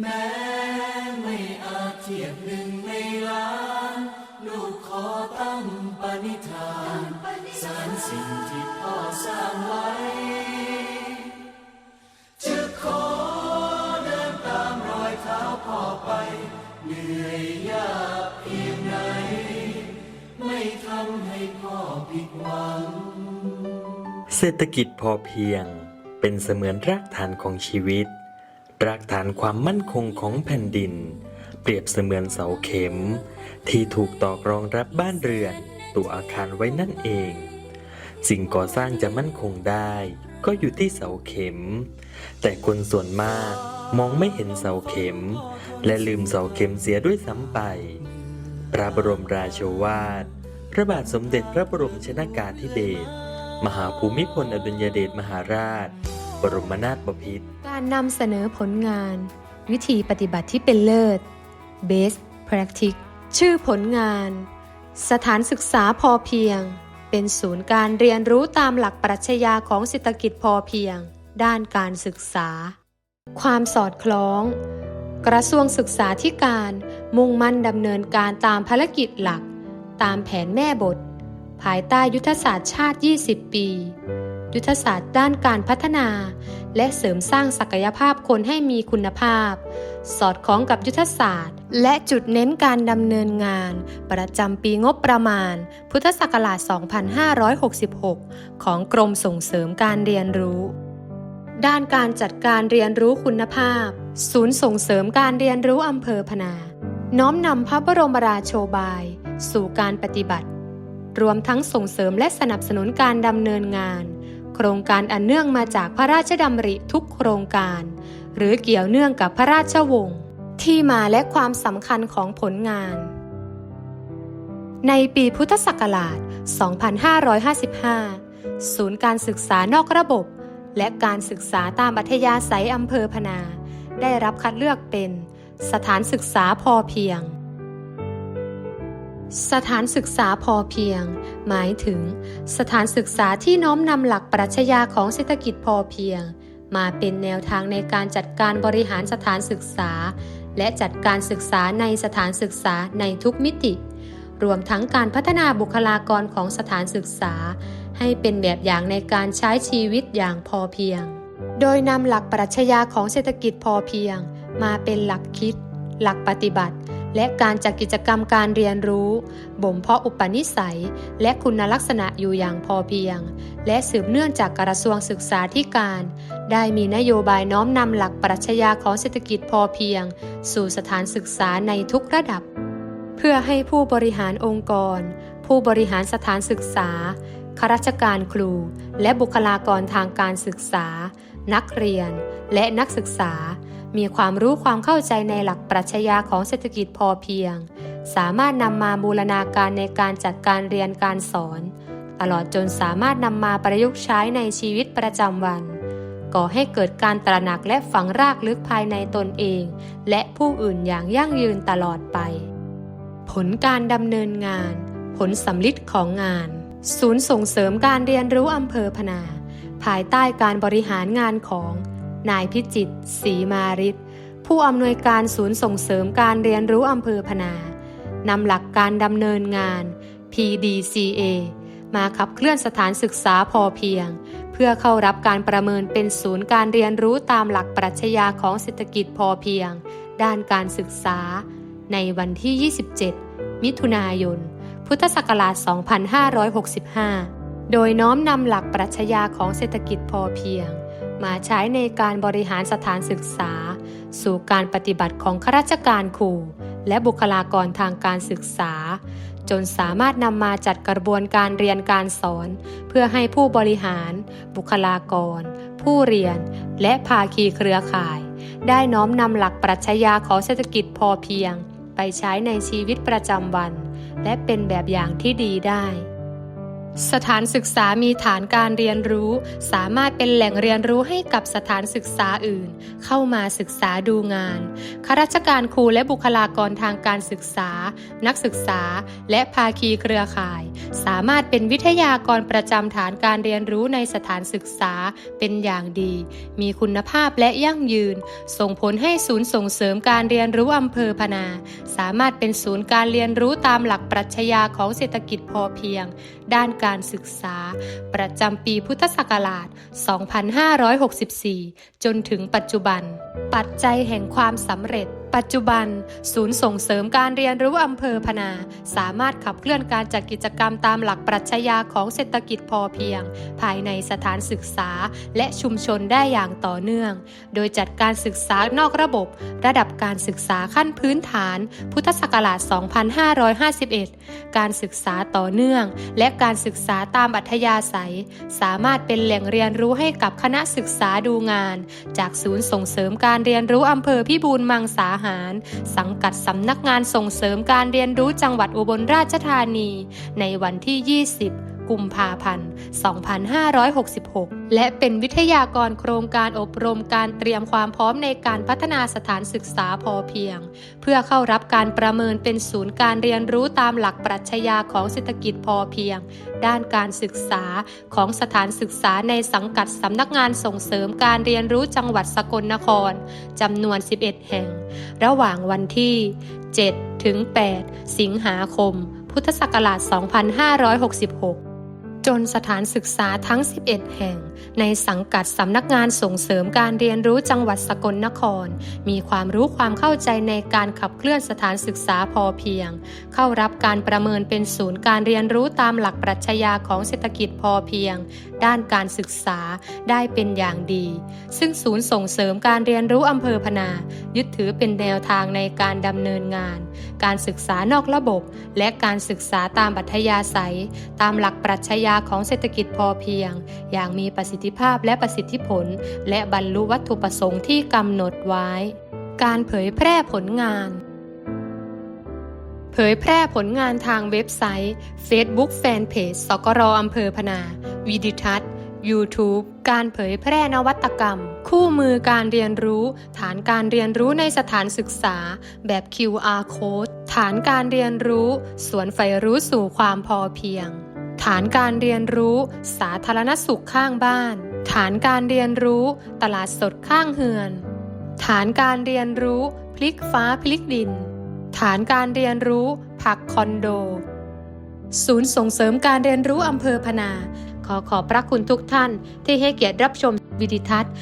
แม้ไม่อาจเทียบหนึ่งในล้าน ลูกขอตั้งปณิธานสารสิ่งที่พ่อสร้างไว้ จะขอเดินตามรอยเท้าพ่อไป เหนื่อยยากเพียงไหน ไม่ทำให้พ่อผิดหวัง เศรษฐกิจพอเพียงเป็นเสมือนรากฐานของชีวิต รากฐานความมั่นคงของแผ่นดิน เปรียบเสมือนเสาเข็ม ที่ถูกตอกรองรับบ้านเรือน ตัวอาคารไว้นั่นเอง สิ่งก่อสร้างจะมั่นคงได้ ก็อยู่ที่เสาเข็ม แต่คนส่วนมากมองไม่เห็นเสาเข็ม และลืมเสาเข็มเสียด้วยซ้ำไป พระบรมราโชวาท พระบาทสมเด็จพระบรมชนากาธิเบศรมหาภูมิพลอดุลยเดชมหาราช บรมนาถบพิตร การนำเสนอผลงาน วิธีปฏิบัติที่เป็นเลิศ Best Practice ชื่อผลงาน สถานศึกษาพอเพียง เป็นศูนย์การเรียนรู้ตามหลักปรัชญาของเศรษฐกิจพอเพียง ด้านการศึกษา ความสอดคล้อง กระทรวงศึกษาธิการมุ่งมั่นดำเนินการตามภารกิจหลัก ตามแผนแม่บท ภายใต้ยุทธศาสตร์ชาติ 20 ปี ยุทธศาสตร์ด้านการพัฒนา และเสริมสร้างศักยภาพคนให้มีคุณภาพ สอดคล้องกับยุทธศาสตร์ และจุดเน้นการดำเนินงาน ประจำปีงบประมาณ พุทธศักราช 2566 ของกรมส่งเสริมการเรียนรู้ ด้านการจัดการเรียนรู้คุณภาพ ศูนย์ส่งเสริมการเรียนรู้อำเภอพนา น้อมนำพระบรมราโชบาย สู่การปฏิบัติรวมทั้งส่งเสริมและสนับสนุนการดำเนินงาน โครงการอันเนื่องมาจากพระราชดำริทุกโครงการ หรือเกี่ยวเนื่องกับพระราชวงศ์ที่มาและความสำคัญของผลงาน ในปีพุทธศักราช 2555 ศูนย์การศึกษานอกระบบ และการศึกษาตามอัธยาศัยอำเภอพนา ได้รับคัดเลือกเป็นสถานศึกษาพอเพียง สถานศึกษาพอเพียง หมายถึง สถานศึกษาที่น้อมนำหลักปรัชญาของเศรษฐกิจพอเพียง มาเป็นแนวทางในการจัดการบริหารสถานศึกษา และจัดการศึกษาในสถานศึกษาในทุกมิติ รวมทั้งการพัฒนาบุคลากรของสถานศึกษา ให้เป็นแบบอย่างในการใช้ชีวิตอย่างพอเพียง โดยนำหลักปรัชญาของเศรษฐกิจพอเพียง มาเป็นหลักคิด หลักปฏิบัติ และการจัดกิจกรรมการเรียนรู้ บ่มเพาะอุปนิสัย และคุณลักษณะอยู่อย่างพอเพียง และสืบเนื่องจากกระทรวงศึกษาธิการ ได้มีนโยบายน้อมนำหลักปรัชญาของเศรษฐกิจพอเพียง สู่สถานศึกษาในทุกระดับ เพื่อให้ผู้บริหารองค์กร ผู้บริหารสถานศึกษาข้าราชการครู และบุคลากรทางการศึกษา นักเรียน และนักศึกษา มีความรู้ความเข้าใจในหลักปรัชญาของเศรษฐกิจพอเพียง สามารถนำมาบูรณาการในการจัดการเรียนการสอน ตลอดจนสามารถนำมาประยุกต์ใช้ในชีวิตประจำวัน ก่อให้เกิดการตระหนักและฝังรากลึกภายในตนเอง และผู้อื่นอย่างยั่งยืนตลอดไป ผลการดำเนินงาน ผลสำลิดของงาน ศูนย์ส่งเสริมการเรียนรู้อำเภอพนา ภายใต้การบริหารงานของ นายพิจิตศรีมาริศผู้อำนวยการศูนย์ส่งเสริมการเรียนรู้อำเภอพนานำหลักการดำเนินงาน PDCA มาขับเคลื่อนสถานศึกษาพอเพียง เพื่อเข้ารับการประเมินเป็นศูนย์การเรียนรู้ตามหลักปรัชญาของเศรษฐกิจพอเพียง ด้านการศึกษา ในวันที่ 27 มิถุนายน พุทธศักราช 2565 โดยน้อมนำหลักปรัชญาของเศรษฐกิจพอเพียง มาใช้ในการบริหารสถานศึกษา สู่การปฏิบัติของข้าราชการครูและบุคลากรทางการศึกษา จนสามารถนำมาจัดกระบวนการเรียนการสอน เพื่อให้ผู้บริหาร บุคลากร ผู้เรียน และภาคีเครือข่าย ได้น้อมนำหลักปรัชญาของเศรษฐกิจพอเพียง ไปใช้ในชีวิตประจำวัน และเป็นแบบอย่างที่ดีได้ สถานศึกษามีฐานการเรียนรู้ สามารถเป็นแหล่งเรียนรู้ให้กับสถานศึกษาอื่น เข้ามาศึกษาดูงานข้าราชการครูและบุคลากรทางการศึกษา นักศึกษา และภาคีเครือข่าย สามารถเป็นวิทยากรประจำฐานการเรียนรู้ในสถานศึกษาเป็นอย่างดี มีคุณภาพและยั่งยืน ส่งผลให้ศูนย์ส่งเสริมการเรียนรู้อำเภอพนา สามารถเป็นศูนย์การเรียนรู้ตามหลักปรัชญาของเศรษฐกิจพอเพียง ด้านการศึกษา ประจำปีพุทธศักราช 2564 จนถึงปัจจุบัน ปัจจัยแห่งความสำเร็จ ปัจจุบัน ศูนย์ส่งเสริมการเรียนรู้อำเภอพนา สามารถขับเคลื่อนการจัดกิจกรรมตามหลักปรัชญาของเศรษฐกิจพอเพียง ภายในสถานศึกษาและชุมชนได้อย่างต่อเนื่อง โดยจัดการศึกษานอกระบบ ระดับการศึกษาขั้นพื้นฐาน พุทธศักราช 2551 การศึกษาต่อเนื่อง และการศึกษาตามอัธยาศัย สามารถเป็นแหล่งเรียนรู้ให้กับคณะศึกษาดูงาน จากศูนย์ส่งเสริมการเรียนรู้อำเภอพิบูลมังสาหาร สังกัดสำนักงานส่งเสริมการเรียนรู้จังหวัดอุบลราชธานี ในวันที่ 20 กุมภาพันธ์ 2566 และเป็นวิทยากรโครงการอบรมการเตรียมความพร้อมในการพัฒนาสถานศึกษาพอเพียง เพื่อเข้ารับการประเมินเป็นศูนย์การเรียนรู้ตามหลักปรัชญาของเศรษฐกิจพอเพียง ด้านการศึกษาของสถานศึกษาในสังกัดสำนักงานส่งเสริมการเรียนรู้จังหวัดสกลนครจำนวน 11 แห่ง ระหว่างวันที่ 7 ถึง 8 สิงหาคม พุทธศักราช 2566 จนสถานศึกษาทั้ง 11 แห่ง ในสังกัดสำนักงานส่งเสริมการเรียนรู้จังหวัดสกลนคร มีความรู้ความเข้าใจในการขับเคลื่อนสถานศึกษาพอเพียง เข้ารับการประเมินเป็นศูนย์การเรียนรู้ตามหลักปรัชญาของเศรษฐกิจพอเพียง ด้านการศึกษาได้เป็นอย่างดี ซึ่งศูนย์ส่งเสริมการเรียนรู้อำเภอพนา ยึดถือเป็นแนวทางในการดำเนินงาน การศึกษานอกระบบ และการศึกษาตามอัธยาศัย ตามหลักปรัชญาของเศรษฐกิจพอเพียง อย่างมีประสิทธิภาพและประสิทธิผล และบรรลุวัตถุประสงค์ที่กำหนดไว้ การเผยแพร่ผลงานเผยแพร่ผลงานทางเว็บไซต์ Facebook Fanpage สกรอำเภอพนา วิดิทัศน์ YouTube การเผยแพร่นวัตกรรม คู่มือการเรียนรู้ ฐานการเรียนรู้ในสถานศึกษา แบบ QR Code ฐานการเรียนรู้ สวนใฝ่รู้สู่ความพอเพียง ฐานการเรียนรู้ สาธารณสุขข้างบ้าน ฐานการเรียนรู้ ตลาดสดข้างเฮือน ฐานการเรียนรู้ พลิกฟ้าพลิกดิน ฐานการเรียนรู้ ผักคอนโด ศูนย์ส่งเสริมการเรียนรู้อำเภอพนา ขอขอบพระคุณทุกท่านที่ให้เกียรติรับชมวิดิทัศน์